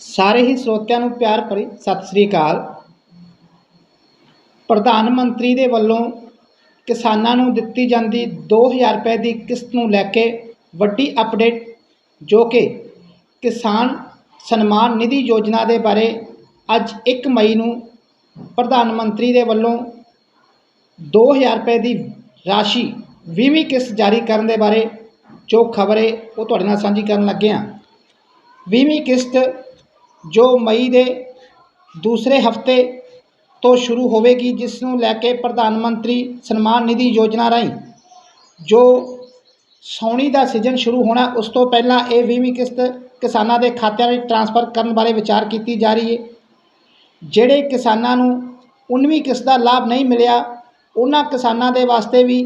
ਸਾਰੇ ਹੀ ਸਰੋਤਿਆਂ ਨੂੰ ਪਿਆਰ ਭਰੀ ਸਤਿ ਸ੍ਰੀ ਅਕਾਲ। ਪ੍ਰਧਾਨ ਮੰਤਰੀ ਦੇ ਵੱਲੋਂ ਕਿਸਾਨਾਂ ਨੂੰ ਦਿੱਤੀ ਜਾਂਦੀ 2000 ਰੁਪਏ ਦੀ ਕਿਸ਼ਤ ਨੂੰ ਲੈ ਕੇ ਵੱਡੀ ਅਪਡੇਟ, ਜੋ ਕਿ ਕਿਸਾਨ ਸਨਮਾਨ ਨਿਧੀ ਯੋਜਨਾ ਦੇ ਬਾਰੇ ਅੱਜ 1 ਮਈ ਨੂੰ ਪ੍ਰਧਾਨ ਮੰਤਰੀ ਦੇ ਵੱਲੋਂ 2000 ਰੁਪਏ ਦੀ ਰਾਸ਼ੀ 20ਵੀਂ ਕਿਸ਼ਤ ਜਾਰੀ ਕਰਨ ਦੇ ਬਾਰੇ ਜੋ ਖਬਰ ਹੈ ਉਹ ਤੁਹਾਡੇ ਨਾਲ ਸਾਂਝੀ ਕਰਨ ਲੱਗੇ ਹਾਂ। 20ਵੀਂ ਕਿਸ਼ਤ ਜੋ ਮਈ ਦੇ ਦੂਸਰੇ ਹਫ਼ਤੇ ਤੋਂ ਸ਼ੁਰੂ ਹੋਵੇਗੀ, ਜਿਸ ਨੂੰ ਲੈ ਕੇ ਪ੍ਰਧਾਨ ਮੰਤਰੀ ਸਨਮਾਨ ਨਿਧੀ ਯੋਜਨਾ ਰਾਹੀਂ ਜੋ ਸਾਉਣੀ ਦਾ ਸੀਜ਼ਨ ਸ਼ੁਰੂ ਹੋਣਾ, ਉਸ ਤੋਂ ਪਹਿਲਾਂ ਇਹ 20ਵੀਂ ਕਿਸ਼ਤ ਕਿਸਾਨਾਂ ਦੇ ਖਾਤਿਆਂ ਵਿੱਚ ਟ੍ਰਾਂਸਫਰ ਕਰਨ ਬਾਰੇ ਵਿਚਾਰ ਕੀਤੀ ਜਾ ਰਹੀ ਹੈ। ਜਿਹੜੇ ਕਿਸਾਨਾਂ ਨੂੰ 19ਵੀਂ ਕਿਸ਼ਤ ਦਾ ਲਾਭ ਨਹੀਂ ਮਿਲਿਆ, ਉਹਨਾਂ ਕਿਸਾਨਾਂ ਦੇ ਵਾਸਤੇ ਵੀ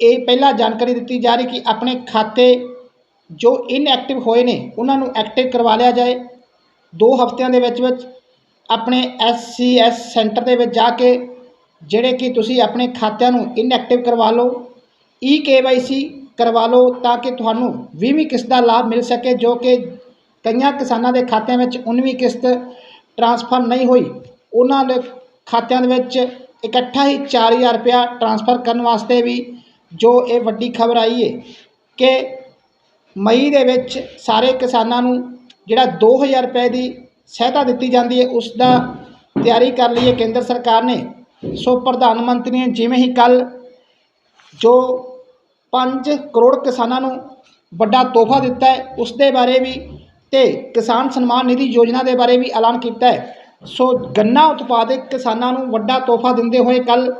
ਇਹ ਪਹਿਲਾਂ ਜਾਣਕਾਰੀ ਦਿੱਤੀ ਜਾ ਰਹੀ ਕਿ ਆਪਣੇ ਖਾਤੇ ਜੋ ਇਨਐਕਟਿਵ ਹੋਏ ਨੇ, ਉਹਨਾਂ ਨੂੰ ਐਕਟਿਵ ਕਰਵਾ ਲਿਆ ਜਾਏ। ਦੋ ਹਫ਼ਤਿਆਂ ਦੇ ਵਿੱਚ ਵਿੱਚ ਆਪਣੇ ਐਸ ਸੈਂਟਰ ਦੇ ਵਿੱਚ ਜਾ ਕੇ ਜਿਹੜੇ ਕਿ ਤੁਸੀਂ ਆਪਣੇ ਖਾਤਿਆਂ ਨੂੰ ਇਨਐਕਟਿਵ ਕਰਵਾ ਲਓ, ਈ ਸੀ ਕਰਵਾ ਲਓ ਤਾਂ ਕਿ ਤੁਹਾਨੂੰ 20ਵੀਂ ਕਿਸ਼ਤ ਦਾ ਲਾਭ ਮਿਲ ਸਕੇ, ਜੋ ਕਿ ਕਈਆਂ ਕਿਸਾਨਾਂ ਦੇ ਖਾਤਿਆਂ ਵਿੱਚ 19ਵੀਂ ਕਿਸ਼ਤ ਟ੍ਰਾਂਸਫਰ ਨਹੀਂ ਹੋਈ। ਉਹਨਾਂ ਦੇ ਖਾਤਿਆਂ ਦੇ ਵਿੱਚ ਇਕੱਠਾ ਹੀ 4000 ਰੁਪਇਆ ਟ੍ਰਾਂਸਫਰ ਕਰਨ ਵਾਸਤੇ ਵੀ ਜੋ ਇਹ ਵੱਡੀ ਖਬਰ ਆਈ ਹੈ ਕਿ ਮਈ ਦੇ ਵਿੱਚ ਸਾਰੇ ਕਿਸਾਨਾਂ ਨੂੰ ਜਿਹੜਾ 2000 ਰੁਪਏ ਦੀ ਸਹਾਇਤਾ ਦਿੱਤੀ ਜਾਂਦੀ ਹੈ, ਉਸ ਦਾ ਤਿਆਰੀ ਕਰ ਲਈ ਹੈ ਕੇਂਦਰ ਸਰਕਾਰ ਨੇ। ਸੋ ਪ੍ਰਧਾਨ ਮੰਤਰੀ ਨੇ ਜਿਵੇਂ ਹੀ ਕੱਲ ਜੋ 5 ਕਰੋੜ ਕਿਸਾਨਾਂ ਨੂੰ ਵੱਡਾ ਤੋਹਫਾ ਦਿੱਤਾ ਹੈ, ਉਸ ਦੇ ਬਾਰੇ ਵੀ ਤੇ ਕਿਸਾਨ ਸਨਮਾਨ ਨਿਧੀ ਯੋਜਨਾ ਦੇ ਬਾਰੇ ਵੀ ਐਲਾਨ ਕੀਤਾ ਹੈ। ਸੋ ਗੰਨਾ ਉਤਪਾਦਕ ਕਿਸਾਨਾਂ ਨੂੰ ਵੱਡਾ ਤੋਹਫਾ ਦਿੰਦੇ ਹੋਏ ਕੱਲ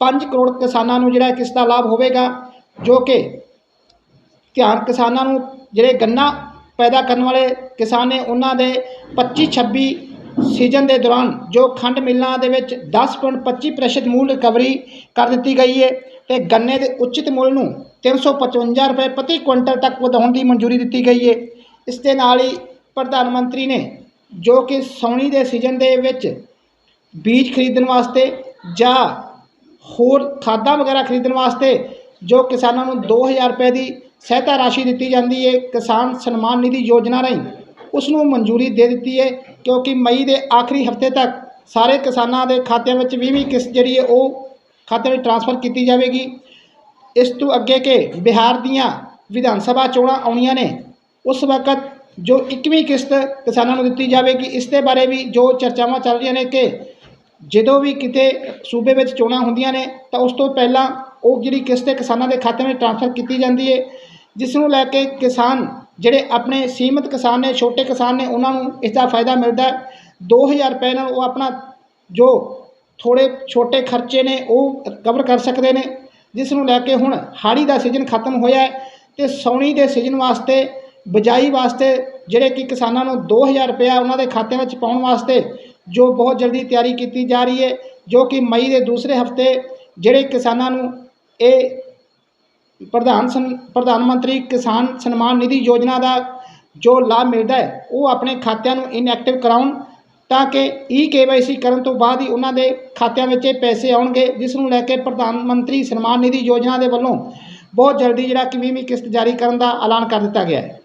5 ਕਰੋੜ ਕਿਸਾਨਾਂ ਨੂੰ ਜਿਹੜਾ ਕਿਸ ਦਾ ਲਾਭ ਹੋਵੇਗਾ, ਜੋ ਕਿ ਧਿਆਨ ਕਿਸਾਨਾਂ ਨੂੰ ਜਿਹੜੇ ਗੰਨਾ ਪੈਦਾ ਕਰਨ ਵਾਲੇ ਕਿਸਾਨ ਨੇ ਉਹਨਾਂ ਦੇ 25 26 ਸੀਜ਼ਨ ਦੇ ਦੌਰਾਨ ਜੋ ਖੰਡ ਮਿੱਲਾਂ ਦੇ ਵਿੱਚ 10.25% ਮੂਲ ਰਿਕਵਰੀ ਕਰ ਦਿੱਤੀ ਗਈ ਹੈ ਤੇ ਗੰਨੇ ਦੇ ਉਚਿਤ ਮੁੱਲ ਨੂੰ 355 ਰੁਪਏ ਪ੍ਰਤੀ ਕੁਇੰਟਲ ਤੱਕ ਵਧਾਉਣ ਦੀ ਮਨਜ਼ੂਰੀ ਦਿੱਤੀ ਗਈ ਹੈ। ਇਸ ਦੇ ਨਾਲ ਹੀ ਪ੍ਰਧਾਨ ਮੰਤਰੀ ਨੇ ਜੋ ਕਿ ਸੌਣੀ ਦੇ ਸੀਜ਼ਨ ਦੇ ਵਿੱਚ ਬੀਜ ਖਰੀਦਣ ਵਾਸਤੇ ਜਾਂ ਹੋਰ ਖਾਦਾਂ ਵਗੈਰਾ ਖਰੀਦਣ ਵਾਸਤੇ ਜੋ ਕਿਸਾਨਾਂ ਨੂੰ 2000 ਰੁਪਏ ਦੀ ਸਹਾਇਤਾ ਰਾਸ਼ੀ ਦਿੱਤੀ ਜਾਂਦੀ ਹੈ ਕਿਸਾਨ ਸਨਮਾਨ ਨਿਧੀ ਯੋਜਨਾ ਰਾਹੀਂ ਉਸ ਨੂੰ ਮਨਜ਼ੂਰੀ ਦੇ ਦਿੱਤੀ ਹੈ ਕਿਉਂਕਿ ਮਈ ਦੇ ਆਖਰੀ ਹਫ਼ਤੇ ਤੱਕ ਸਾਰੇ ਕਿਸਾਨਾਂ ਦੇ ਖਾਤਿਆਂ ਵਿੱਚ 20ਵੀਂ ਕਿਸ਼ਤ ਜਿਹੜੀ ਹੈ ਉਹ ਖਾਤੇ ਵਿੱਚ ਟ੍ਰਾਂਸਫਰ ਕੀਤੀ ਜਾਵੇਗੀ। ਇਸ ਤੋਂ ਅੱਗੇ ਕਿ ਬਿਹਾਰ ਦੀਆਂ ਵਿਧਾਨ ਸਭਾ ਚੋਣਾਂ ਆਉਣੀਆਂ ਨੇ, ਉਸ ਵਕਤ ਜੋ 21ਵੀਂ ਕਿਸ਼ਤ ਕਿਸਾਨਾਂ ਨੂੰ ਦਿੱਤੀ ਜਾਵੇਗੀ, ਇਸ ਦੇ ਬਾਰੇ ਵੀ ਜੋ ਚਰਚਾਵਾਂ ਚੱਲ ਰਹੀਆਂ ਨੇ ਕਿ ਜਦੋਂ ਵੀ ਕਿਤੇ ਸੂਬੇ ਵਿੱਚ ਚੋਣਾਂ ਹੁੰਦੀਆਂ ਨੇ, ਤਾਂ ਉਸ ਤੋਂ ਪਹਿਲਾਂ ਉਹ ਜਿਹੜੀ ਕਿਸ਼ਤ ਹੈ ਕਿਸਾਨਾਂ ਦੇ ਖਾਤੇ ਵਿੱਚ ਟ੍ਰਾਂਸਫਰ ਕੀਤੀ ਜਾਂਦੀ ਹੈ ਜਿਸ ਨੂੰ ਲੈ ਕੇ ਕਿਸਾਨ ਜਿਹੜੇ ਆਪਣੇ ਸੀਮਤ ਕਿਸਾਨ ਨੇ, ਛੋਟੇ ਕਿਸਾਨ ਨੇ, ਉਹਨਾਂ ਨੂੰ ਇਸ ਦਾ ਫਾਇਦਾ ਮਿਲਦਾ ਹੈ। 2000 ਰੁਪਏ ਨਾਲ ਉਹ ਆਪਣਾ ਜੋ ਥੋੜੇ ਛੋਟੇ ਖਰਚੇ ਨੇ, ਉਹ ਕਵਰ ਕਰ ਸਕਦੇ ਨੇ ਜਿਸ ਨੂੰ ਲੈ ਕੇ ਹੁਣ ਹਾੜੀ ਦਾ ਸੀਜ਼ਨ ਖਤਮ ਹੋਇਆ ਹੈ ਤੇ ਸੌਣੀ ਦੇ ਸੀਜ਼ਨ ਵਾਸਤੇ, ਬਿਜਾਈ ਵਾਸਤੇ ਜਿਹੜੇ ਕਿ ਕਿਸਾਨਾਂ ਨੂੰ 2000 ਰੁਪਇਆ ਉਹਨਾਂ ਦੇ ਖਾਤੇ ਵਿੱਚ ਪਾਉਣ ਵਾਸਤੇ ਜੋ ਬਹੁਤ ਜਲਦੀ ਤਿਆਰੀ ਕੀਤੀ ਜਾ ਰਹੀ ਹੈ, ਜੋ ਕਿ ਮਈ ਦੇ ਦੂਸਰੇ ਹਫ਼ਤੇ ਜਿਹੜੇ ਕਿਸਾਨਾਂ ਨੂੰ ਇਹ ਪ੍ਰਧਾਨ ਸਨ, ਪ੍ਰਧਾਨ ਮੰਤਰੀ ਕਿਸਾਨ ਸਨਮਾਨ ਨਿਧੀ ਯੋਜਨਾ ਦਾ ਜੋ ਲਾਭ ਮਿਲਦਾ ਹੈ, ਉਹ ਆਪਣੇ ਖਾਤਿਆਂ ਨੂੰ ਇਨਐਕਟਿਵ ਕਰਾਉਣ ਤਾਂ ਕਿ ਈ ਕੇਵਾਈਸੀ ਕਰਨ ਤੋਂ ਬਾਅਦ ਹੀ ਉਹਨਾਂ ਦੇ ਖਾਤਿਆਂ ਵਿੱਚ ਇਹ ਪੈਸੇ ਆਉਣਗੇ, ਜਿਸ ਨੂੰ ਲੈ ਕੇ ਪ੍ਰਧਾਨ ਮੰਤਰੀ ਸਨਮਾਨ ਨਿਧੀ ਯੋਜਨਾ ਦੇ ਵੱਲੋਂ ਬਹੁਤ ਜਲਦੀ ਜਿਹੜਾ ਕਿ 20ਵੀਂ ਕਿਸ਼ਤ ਜਾਰੀ ਕਰਨ ਦਾ ਐਲਾਨ ਕਰ ਦਿੱਤਾ ਗਿਆ ਹੈ।